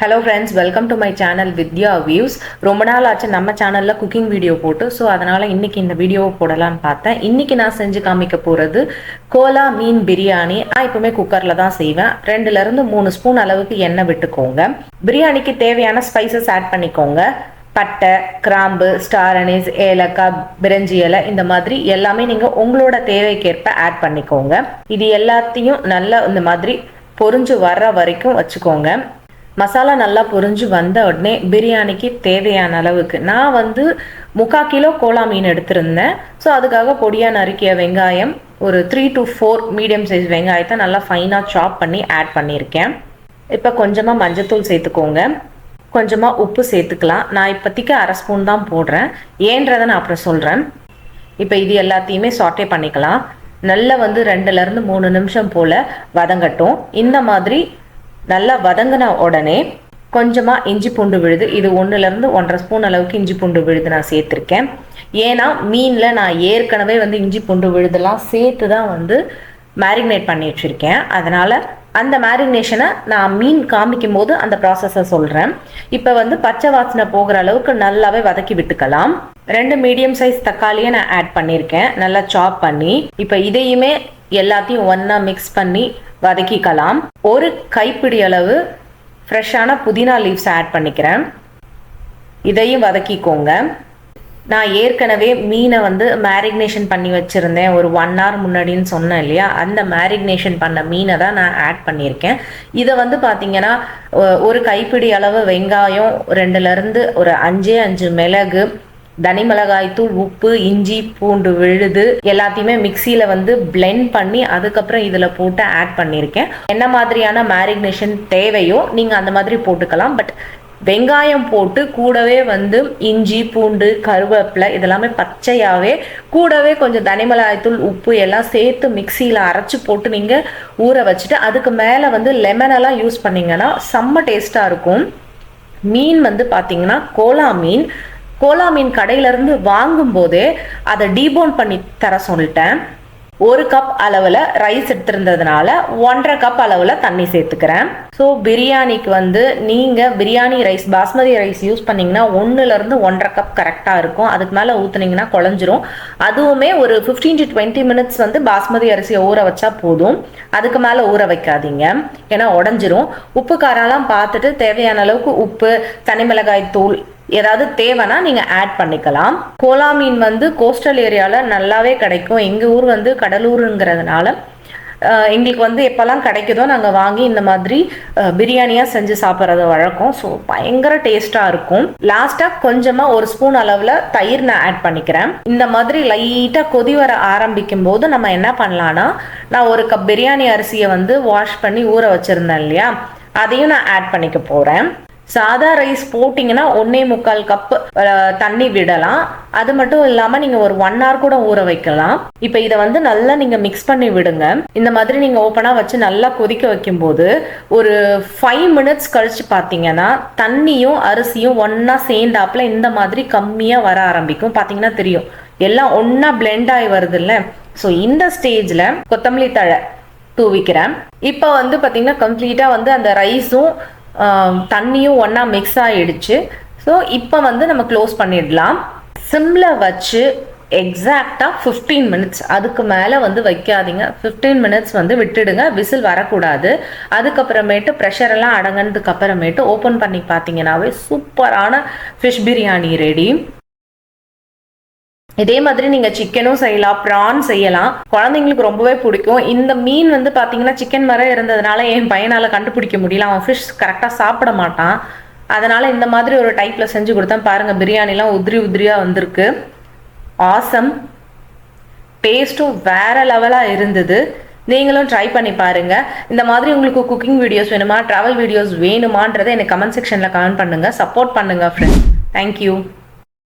Hello friends welcome to my channel Vidya views ரொம்ப நாள் ஆச்சு நம்ம சேனலில் குக்கிங் வீடியோ போட்டு ஸோ அதனால் இன்னைக்கு இந்த வீடியோவை போடலான்னு பார்த்தேன். இன்னைக்கு நான் செஞ்சு காமிக்க போகிறது கோலா மீன் பிரியாணி. நான் எப்பவுமே குக்கரில் தான் செய்வேன். ரெண்டுலேருந்து மூணு ஸ்பூன் அளவுக்கு எண்ணெய் விட்டுக்கோங்க. பிரியாணிக்கு தேவையான ஸ்பைசஸ் ஆட் பண்ணிக்கோங்க. பட்டை கிராம்பு ஸ்டார் அனீஸ் ஏலக்காய் பிரிஞ்சி இலை இந்த மாதிரி எல்லாமே நீங்கள் உங்களோட தேவைக்கேற்ப ஆட் பண்ணிக்கோங்க. இது எல்லாத்தையும் நல்லா இந்த மாதிரி பொரிஞ்சு வர்ற வரைக்கும் வச்சுக்கோங்க. மசாலா நல்லா பொரிஞ்சு வந்த உடனே பிரியாணிக்கு தேவையான அளவுக்கு. நான் வந்து முக்கா கிலோ கோலா மீன் எடுத்திருந்தேன். ஸோ அதுக்காக பொடியாக நறுக்கிய வெங்காயம் ஒரு three to four medium size வெங்காயத்தை நல்லா ஃபைனாக சாப் பண்ணி ஆட் பண்ணியிருக்கேன். இப்போ கொஞ்சமாக மஞ்சத்தூள் சேர்த்துக்கோங்க. கொஞ்சமாக உப்பு சேர்த்துக்கலாம். நான் இப்போதைக்கு அரை ஸ்பூன் தான் போடுறேன். ஏன்றதை நான் அப்புறம் சொல்கிறேன் இப்போ இது எல்லாத்தையுமே சாட்டே பண்ணிக்கலாம். நல்லா வந்து ரெண்டுலேருந்து மூணு நிமிஷம் போல் வதங்கட்டும். இந்த மாதிரி நல்லா வதங்கின உடனே கொஞ்சமாக இஞ்சி பூண்டு விழுது. இது ஒன்றுலேருந்து ஒன்றரை ஸ்பூன் அளவுக்கு இஞ்சி பூண்டு விழுது நான் சேர்த்துருக்கேன். ஏன்னா மீனில் நான் ஏற்கனவே வந்து இஞ்சி பூண்டு விழுதெல்லாம் சேர்த்து தான் வந்து மேரினேட் பண்ணி வச்சுருக்கேன். அதனால் அந்த மேரினேஷனை நான் மீன் காமிக்கும் போது அந்த ப்ராசஸை சொல்கிறேன் இப்போ வந்து பச்சை வாசனை போகிற அளவுக்கு நல்லாவே வதக்கி விட்டுக்கலாம். ரெண்டு மீடியம் சைஸ் தக்காளியை நான் ஆட் பண்ணியிருக்கேன் நல்லா சாப் பண்ணி இப்போ இதையுமே எல்லாத்தையும் ஒன்றா மிக்ஸ் பண்ணி வதக்கிக்கலாம். ஒரு கைப்பிடி அளவு ஃப்ரெஷ்ஷான புதினா லீவ்ஸ் ஆட் பண்ணிக்கிறேன். இதையும் வதக்கிக்கோங்க. நான் ஏற்கனவே மீனை வந்து மேரிக்னேஷன் பண்ணி வச்சுருந்தேன். ஒரு ஒன் ஹவர் முன்னாடின்னு சொன்னேன் இல்லையா? அந்த மேரிக்னேஷன் பண்ண மீனை தான் நான் ஆட் பண்ணியிருக்கேன். இதை வந்து பார்த்தீங்கன்னா ஒரு கைப்பிடி அளவு வெங்காயம் ரெண்டுலேருந்து ஒரு அஞ்சே அஞ்சு மிளகு தனிமிளகாய் தூள் உப்பு இஞ்சி பூண்டு விழுது எல்லாத்தையுமே மிக்சியில் வந்து பிளெண்ட் பண்ணி அதுக்கப்புறம் இதில் போட்டு ஆட் பண்ணியிருக்கேன். என்ன மாதிரியான மேரிக்னேஷன் தேவையோ நீங்கள் அந்த மாதிரி போட்டுக்கலாம். பட் வெங்காயம் போட்டு கூடவே வந்து இஞ்சி பூண்டு கருவேப்பிலை இதெல்லாமே பச்சையாகவே கூடவே கொஞ்சம் தனிமிளகாய்த்தூள் உப்பு எல்லாம் சேர்த்து மிக்சியில் அரைச்சி போட்டு நீங்கள் ஊற வச்சுட்டு அதுக்கு மேலே வந்து லெமன் எல்லாம் யூஸ் பண்ணீங்கன்னா செம்ம டேஸ்ட்டாக இருக்கும். மீன் வந்து பார்த்தீங்கன்னா கோலா மீன் கோலா மீன் கடையிலேருந்து வாங்கும்போதே அதை டீபோன் பண்ணி தர சொல்லிட்டேன். ஒரு கப் அளவில் ரைஸ் எடுத்திருந்ததுனால ஒன்றரை கப் அளவில் தண்ணி சேர்த்துக்கிறேன். ஸோ பிரியாணிக்கு வந்து நீங்கள் biryani rice basmati rice use பண்ணிங்கன்னா ஒன்றுலேருந்து ஒன்றரை கப் கரெக்டாக இருக்கும். அதுக்கு மேலே ஊற்றுனீங்கன்னா குழஞ்சிரும். அதுவுமே ஒரு ஃபிஃப்டீன் டு டுவெண்ட்டி மினிட்ஸ் வந்து பாஸ்மதி அரிசியை ஊற வச்சா போதும். அதுக்கு மேலே ஊற வைக்காதீங்க. ஏன்னா உடஞ்சிரும். உப்பு காரம்லாம் பார்த்துட்டு தேவையான அளவுக்கு உப்பு தனி மிளகாய் தூள் ஏதாவது தேவைன்னா நீங்கள் ஆட் பண்ணிக்கலாம். கோலா மீன் வந்து கோஸ்டல் ஏரியாவில் நல்லாவே கிடைக்கும். எங்கள் ஊர் வந்து கடலூருங்கிறதுனால எங்களுக்கு வந்து எப்போல்லாம் கிடைக்குதோ நாங்கள் வாங்கி இந்த மாதிரி பிரியாணியாக செஞ்சு சாப்பிட்றது வழக்கம். ஸோ பயங்கர டேஸ்ட்டாக இருக்கும். லாஸ்ட்டாக கொஞ்சமாக ஒரு ஸ்பூன் அளவில் தயிர் நான் ஆட் பண்ணிக்கிறேன். இந்த மாதிரி லைட்டாக கொதி வர ஆரம்பிக்கும் போது நம்ம என்ன பண்ணலான்னா நான் ஒரு கப் பிரியாணி அரிசியை வந்து வாஷ் பண்ணி ஊற வச்சுருந்தேன் இல்லையா? அதையும் நான் ஆட் பண்ணிக்க போகிறேன் சாதா ரைஸ் போட்டிங்கன்னா ஒன்னே முக்கால் கப் தண்ணி விடலாம். அது மட்டும் இல்லாமல் நீங்கள் ஒரு ஒன் ஹவர் கூட ஊற வைக்கலாம். இப்போ இதை வந்து நல்லா நீங்கள் மிக்ஸ் பண்ணி விடுங்க. இந்த மாதிரி நீங்கள் ஓப்பனாக வச்சு நல்லா கொதிக்க வைக்கும்போது ஒரு ஃபைவ் மினிட்ஸ் கழிச்சு பார்த்தீங்கன்னா தண்ணியும் அரிசியும் ஒன்றா சேர்ந்தாப்புல இந்த மாதிரி கம்மியாக வர ஆரம்பிக்கும். பார்த்தீங்கன்னா தெரியும். எல்லாம் ஒன்றா பிளெண்ட் ஆகி வருதுல்ல. ஸோ இந்த ஸ்டேஜில் கொத்தமல்லி தழை தூவிக்கிறேன். இப்போ வந்து பார்த்தீங்கன்னா கம்ப்ளீட்டாக வந்து அந்த ரைஸும் தண்ணியும் ஒன்றா மிக்ஸ் ஆகிடுச்சு ஸோ இப்போ வந்து நம்ம க்ளோஸ் பண்ணிடலாம். சிம்மில் வச்சு எக்ஸாக்டாக ஃபிஃப்டீன் மினிட்ஸ் அதுக்கு மேலே வந்து வைக்காதீங்க. ஃபிஃப்டீன் மினிட்ஸ் வந்து விட்டுடுங்க. விசில் வரக்கூடாது. அதுக்கப்புறமேட்டு ப்ரெஷரெல்லாம் அடங்கினதுக்கு அப்புறமேட்டு ஓப்பன் பண்ணி பார்த்தீங்கன்னாவே சூப்பரான ஃபிஷ் பிரியாணி ரெடி இதே மாதிரி நீங்கள் சிக்கனும் செய்யலாம் ப்ரான் செய்யலாம். குழந்தைங்களுக்கு ரொம்பவே பிடிக்கும். இந்த மீன் வந்து பார்த்தீங்கன்னா சிக்கன் மரம் இருந்ததுனால என் பையனால் கண்டுபிடிக்க முடியல. அவன் ஃபிஷ் கரெக்டாக சாப்பிட மாட்டான். அதனால் இந்த மாதிரி ஒரு டைப்பில் செஞ்சு கொடுத்தேன். பாருங்கள் பிரியாணிலாம் உதிரி உதிரியாக வந்திருக்கு. ஆசம் டேஸ்ட்டும் வேற லெவலாக இருந்தது. நீங்களும் ட்ரை பண்ணி பாருங்க. இந்த மாதிரி உங்களுக்கு குக்கிங் வீடியோஸ் வேணுமா ட்ராவல் வீடியோஸ் வேணுமான்றதை எனக்கு கமெண்ட் செக்ஷனில் கமெண்ட் பண்ணுங்க. சப்போர்ட் பண்ணுங்க ஃப்ரெண்ட்ஸ் தேங்க்யூ